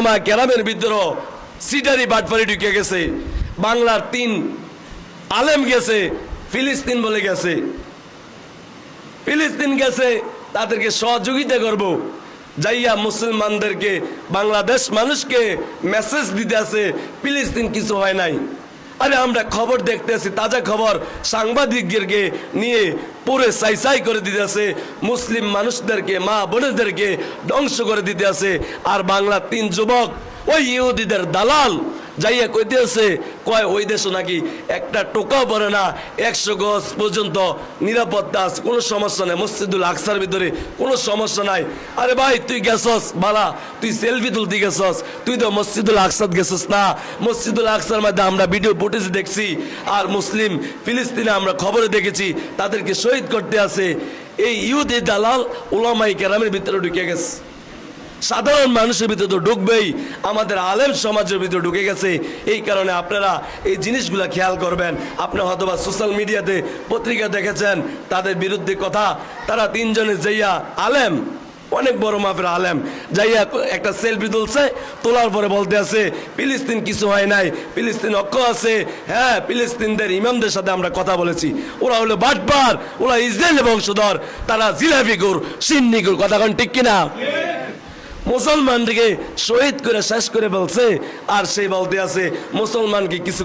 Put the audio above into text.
আমা গ্রামের বিদ্রোহ সিটারি বাটপারি ঢুকে গেছে। বাংলার তিন আলেম গেছে, ফিলিস্তিন বলে গেছে। ফিলিস্তিন গেছে, তাদেরকে সহযোগিতা করব। যাইয়া মুসলমানদেরকে, বাংলাদেশ মানুষকে মেসেজ দিতে আছে, ফিলিস্তিন কিছু হয় নাই। আরে আমরা খবর দেখতে আছি তাজা খবর সাংবাদিকদেরকে নিয়ে পুরে সাই করে দিতে আছে, মুসলিম মানুষদেরকে, মা বোনেদেরকে ধ্বংস করে দিতে আছে। আর বাংলা তিন যুবক, ওই ইহুদিদের দালাল যাইয়া কইতে আছে কয়, ওই দেশে নাকি একটা টোকাও পড়ে না, একশো গজ পর্যন্ত নিরাপত্তা আছে, কোনো সমস্যা নাই, মসজিদুল আকসার ভিতরে কোনো সমস্যা নাই। আরে ভাই, তুই গেছস, বালা, তুই সেলফি তুলতে গেছস, তুই তো মসজিদুল আকসাদ গেছস না। মসজিদুল আকসার মধ্যে আমরা ভিডিও ফুটেজ দেখছি, আর মুসলিম, ফিলিস্তিনে আমরা খবরে দেখেছি, তাদেরকে শহীদ করতে আছে। এই ইহুদি দালাল ওলামাই কেরামের ভিতরে ঢুকে গেছে। সাধারণ মানুষের ভিতরে তো ঢুকবেই, আমাদের আলেম সমাজের ভিতরে ঢুকে গেছে। এই কারণে আপনারা এই জিনিসগুলো খেয়াল করবেন। আপনি হয়তোবা সোশ্যাল মিডিয়াতে পত্রিকা দেখেছেন, তাদের বিরুদ্ধে কথা। তারা তিনজনে যাইয়া আলেম, অনেক বড় মাপের আলেম, যাইয়া একটা সেলফি তুলছে, তোলার পরে বলতে আছে, ফিলিস্তিন কিছু হয় নাই, ফিলিস্তিন অক্ষ আছে। হ্যাঁ ফিলিস্তিনদের ইমামদের সাথে আমরা কথা বলেছি। ওরা হলো বাটবার ওরা ইসরায়েল বংশধর, তারা জিলাফিগুর সিন্নিগুর কথা কোন ঠিক কিনা? মুসলমানকে শহীদ করে শেষ করে বলছে আর সেই বলতে আছে মুসলমানকে কিছু